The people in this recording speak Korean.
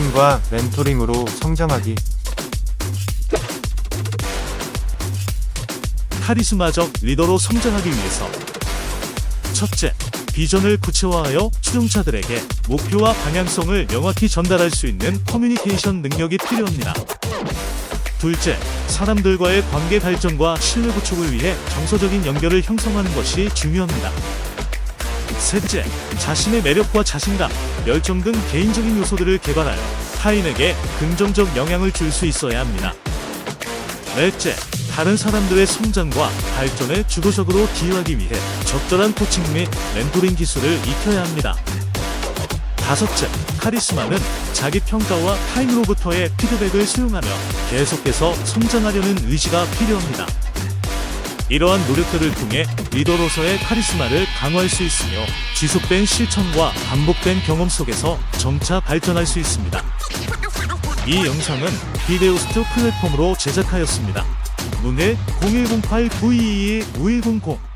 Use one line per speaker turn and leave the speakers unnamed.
코칭과 멘토링으로 성장하기.
카리스마적 리더로 성장하기 위해서 첫째, 비전을 구체화하여 추종자들에게 목표와 방향성을 명확히 전달할 수 있는 커뮤니케이션 능력이 필요합니다. 둘째, 사람들과의 관계 발전과 신뢰 구축을 위해 정서적인 연결을 형성하는 것이 중요합니다. 셋째, 자신의 매력과 자신감, 열정 등 개인적인 요소들을 개발하여 타인에게 긍정적 영향을 줄 수 있어야 합니다. 넷째, 다른 사람들의 성장과 발전에 주도적으로 기여하기 위해 적절한 코칭 및 멘토링 기술을 익혀야 합니다. 다섯째, 카리스마는 자기 평가와 타인으로부터의 피드백을 수용하며 계속해서 성장하려는 의지가 필요합니다. 이러한 노력들을 통해 리더로서의 카리스마를 강화할 수 있으며 지속된 실천과 반복된 경험 속에서 점차 발전할 수 있습니다. 이 영상은 비데오스트 플랫폼으로 제작하였습니다. 문의 0108-922-5100